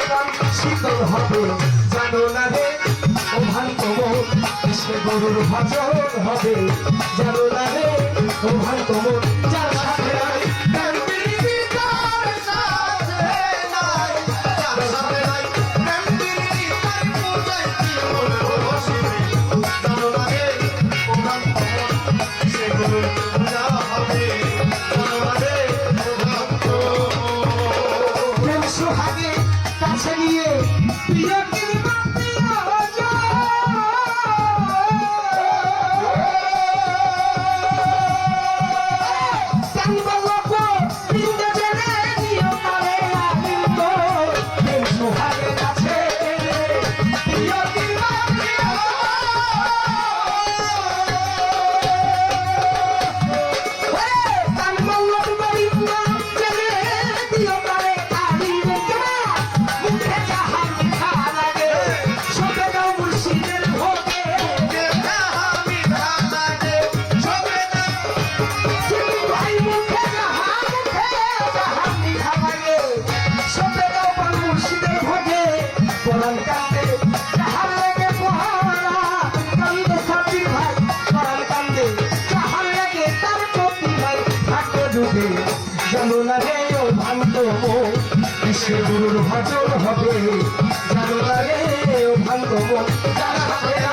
প্রাণ শীতল হবে জানো না রে, ও ভান্ত মন কৃষ্ণ গরুর ভাজন হবে জানো না রে, ও ভান্ত মন Yeah. বিশ্বে গুরুর ভজন হবে? জানো না রে যারা